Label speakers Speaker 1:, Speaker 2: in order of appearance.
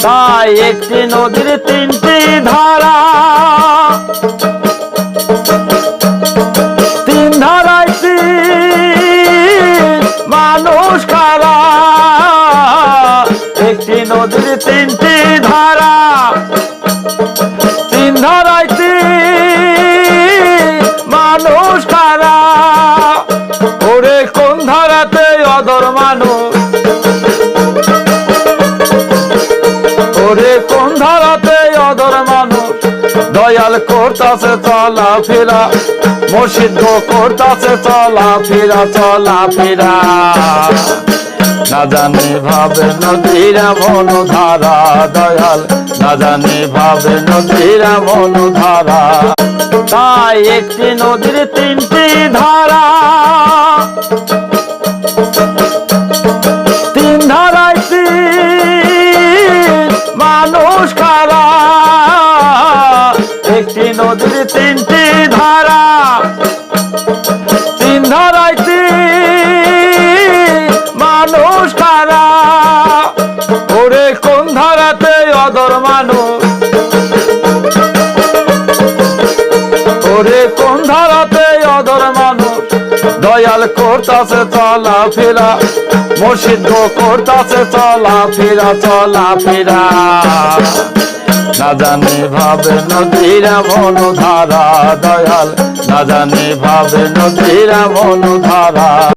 Speaker 1: তাই একটি নদীর তিনটি ধারা। তিন ধারায় মানুষ খারা। একটি নদীর তিনটি ধারা। তিন ধারায় মানুষ কোন ধারাতে মানুষ, দয়াল করতাছে, চলা ফেরা। করতাছে, চলা ফেরা চলা ফেরা। না জানি ভাবে নদীরা মন ধারা, দয়াল, না জানি ভাবে নদীরা মন ধারা। তাই একটি নদীর তিনটি ধারা ধারাতে অদর মানুষ। ওরে, কোন ধারাতে অদর মানুষ? দয়াল করতাছে, চলা ফেরা। মুর্শিদ করতাছে, চলা ফেরা চলা ফেরা। না জানি ভাবে নদীরা মন ধারা, দয়াল। না জানি ভাবে নদীরা মন ধারা।